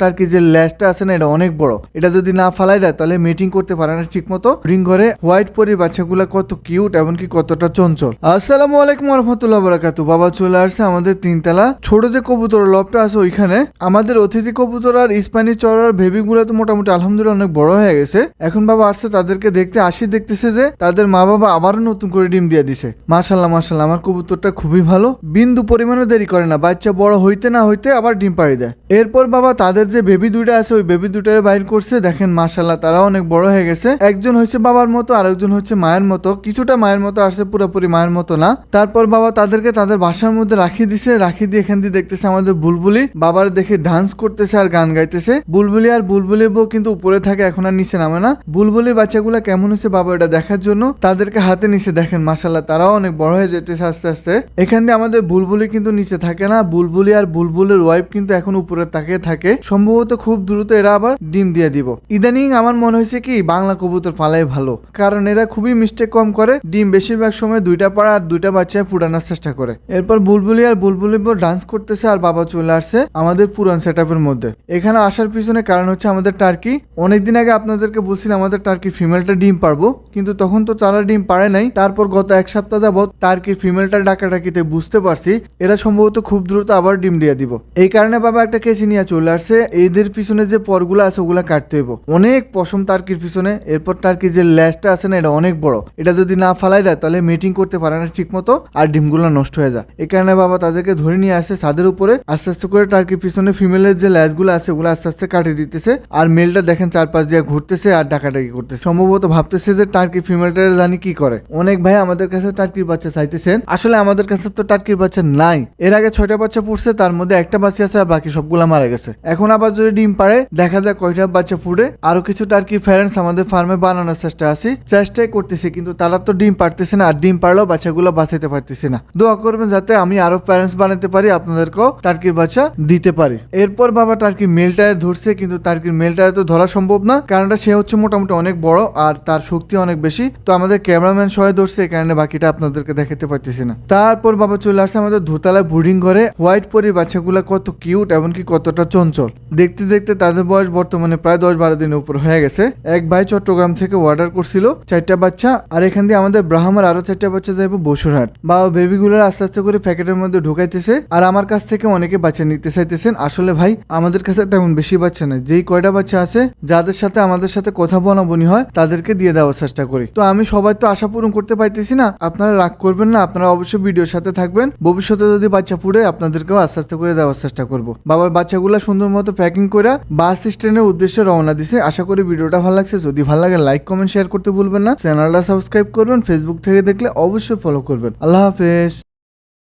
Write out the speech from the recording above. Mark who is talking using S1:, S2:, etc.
S1: Turkey যে ল্যাসটা আছে না, এটা অনেক বড়। এটা যদি না ফালাই দেয়, তাহলে মিটিং করতে পারে না ঠিক মতো রিং ঘরে হোয়াইট পরি বাচ্চাগুলা কত কিউট এমনকি কতটা চঞ্চল। আসসালামু আলাইকুম রহমতুল্লাহ বরাকাতু বাবা চলে আসছে আমাদের তিনতলা। ছোট যে কবুতর, লবটা আছে ওইখানে। আমাদের অতিথি কবুতর আর স্প্যানিশ চড়ার ভেবি গুলো তো মোটামুটি আলহামদুলিল্লাহ অনেক বড় হয়ে গেছে। এখন বাবা আসছে তাদেরকে দেখতে। আসি দেখতেছে যে তাদের মা বাবা আবারও নতুন করে ডিম দিয়ে দিছে। মাশাল্লাহ মাশাল্লাহ আমার কবুতরটা খুবই ভালো। বিন্দু পরিমাণে দেরি করে না। বাচ্চা বড় হইতে না হইতে আবার ডিম পাড়ি দেয়। এরপর বাবা তাদের যে বেবি দুইটা আছে, ওই বেবি দুইটারে বাইর করছে। দেখেন মাশাল্লাহ তারাও অনেক বড় হয়ে গেছে। একজন হচ্ছে বাবার মতো, আরেকজন হচ্ছে মায়ের মতো। কিছুটা মায়ের মতো আসছে পুরোপুরি মায়ের মতো না। তারপর বাবা তাদেরকে তাদের বাসার মধ্যে রাখি দিছে, রাখি দিয়ে এখান দিয়ে দেখতেছে আমাদের বুলবুলি। বাবার দেখে ডান্স করতেছে আর গান গাইতেছে। বুলবুলি আর বুলবুলি বউ কিন্তু উপরে থাকে, এখন আর নিচে নামে না। বুলবুলির বাচ্চাগুলো কেমন হচ্ছে বাবা এটা দেখার জন্য? তাদেরকে হাতে নিচে দেখেন মাসাল্লাহ তারাও অনেক বড় হয়ে যেতেছে আস্তে আস্তে। এখান দিয়ে আমাদের বুলবুলি কিন্তু নিচে থাকে না। বুলবুলি আর বুলবুলের ওয়াইফ কিন্তু এখন উপরে তাকে থাকে। সম্ভবত খুব দ্রুত এরা আবার ডিম দিয়ে দিব। ইদানিং আমার মনে হয়েছে কি, বাংলা কবুতর পালাই ভালো। কারণ এরা খুবই মিস্টেক কম করে, ডিম বেশিরভাগ সময় দুইটা পাড়া আর দুইটা বাচ্চায় ফুটানোর চেষ্টা করে। এরপর বুলবুলি আর বুলবুলি ডান্স করতেছে আর বাবা চলে আসছে আমাদের পুরান সেট মধ্যে। এখানে আসার পিছনে কারণ হচ্ছে আমাদের টার্কি অনেকদিন আগে আপনাদেরকে বলছিলাম আমাদের টার্কি ফিমেলটা ডিম পারব, কিন্তু তখন তো তারা ডিম পারে নাই। তারপর গত এক সপ্তাহ যাবৎ টার্কির ফিমেলটা ডাকাডাকিতে বুঝতে পারছি, এরা সম্ভবত খুব দ্রুত আবার ডিম দিয়ে দিব। এই কারণে বাবা একটা কেচি নিয়ে চলে আসছে এদের পিছনে যে পরগুলো আছে, ওগুলা কাটতে হইব। অনেক পশম টার্কির পিছনে, এরপর টার্কির যে ল্যাসটা আছে না, এটা অনেক বড়। এটা যদি না ফালাই দেয়, তাহলে মিটিং করতে পারে না ঠিক মতো আর ডিমগুলো নষ্ট হয়ে যায়। এই কারণে বাবা তাদেরকে ধরে নিয়ে আসে ছাদের উপরে, আস্তে আস্তে করে টার্কির পিছনে ফিমেলের যে ল্যাসগুলো আছে, ওগুলো আস্তে আস্তে কাটিয়ে দিতেছে। আর মেলটা দেখেন চারপাশ দিয়ে ঘুরতেছে আর ডাকাডাকি করতেছে। সম্ভবত ভাবতেছে যে টার্কি ফিমেলটা জানি কি করে। অনেক ভাই আমাদের কাছে টার্কির বাচ্চা চাইতেছেন। আসলে আমাদের কাছে তো টার্কির বাচ্চা নাই। এর আগে ছয়টা বাচ্চা পড়ছে তার মধ্যে একটা বাচ্চা আছে আর বাকি সবগুলা মারা গেছে। এখন আবার যদি ডিম পারে দেখা যায় কয়টা বাচ্চা ফুটে আরও কিছু টার্কি ফ্যারেন্স আমাদের ফার্মে বানানোর চেষ্টা আছে, চেষ্টাই করতেছি, কিন্তু তারা তো ডিম পারতেছে না, আর ডিম পারলেও বাচ্চাগুলো বাঁচাতে পারতেছে না। দোয়া করবেন যাতে আমি আরও প্যারেন্টস বানাতে পারি, আপনাদেরকেও টার্কির বাচ্চা দিতে পারি। এরপর বাবা টার্কির মেলটায় ধরছে, কিন্তু টার্কির মেলটায় তো ধরা সম্ভব না। কারণটা সে হচ্ছে মোটামুটি অনেক বড়, আর তার শক্তি অনেক বেশি। তো আমাদের ক্যামেরাম্যান সহায় ধরছে, এই কারণে বাকিটা আপনাদেরকে দেখাতে পারতেছি না। তারপর বাবা চলে আসছে আমাদের ধোতলায় বোর্ডিং ঘরে। হোয়াইট পরি বাচ্চাগুলো কত কিউট এমনকি কতটা চঞ্চল। দেখতে দেখতে তাদের বয়স বর্তমানে প্রায় দশ বারো দিনের উপর হয়ে গেছে। এক ভাই চট্টগ্রাম থেকে অর্ডার করছিল চারটা বাচ্চা, আর এখান দিয়ে আমাদের ব্রাহ্মার আরও চারটা বাচ্চা যাবে বসুরহাট। বাবা বেবিগুলোর আস্তে আস্তে করে প্যাকেটের মধ্যে ঢুকাইতেছে, আর আমার কাছ থেকে অনেকে বাচ্চা নিতে চাইতেছেন। আসলে ভাই, আমাদের কাছে তেমন বেশি বাচ্চা নেই। যেই কয়টা বাচ্চা আছে, যাদের সাথে আমাদের সাথে কথা বনাবনি হয়, তাদেরকে দিয়ে দেওয়ার চেষ্টা করি। তো আমি সবাই তো আশা পূরণ করতে পাইতেছি না, আপনারা রাগ করবেন না, আপনারা অবশ্যই ভিডিওর সাথে থাকবেন। ভবিষ্যতে যদি বাচ্চা পুড়ে, আপনাদেরকেও আস্তে আস্তে করে দেওয়ার চেষ্টা করব। বাবার বাচ্চাগুলো সুন্দর মতো প্যাকিং করে বাস স্ট্যান্ডের উদ্দেশ্যে রওনা দিছে। আশা করি ভিডিওটা ভালো লাগছে। যদি ভালো লাগে লাইক কমেন্ট শেয়ার করতে ভুলবেন না। চ্যানেলটা সাবস্ক্রাইব করবেন। ফেসবুক থেকে দেখলে অবশ্যই ফলো করবেন। আল্লাহ হাফেজ।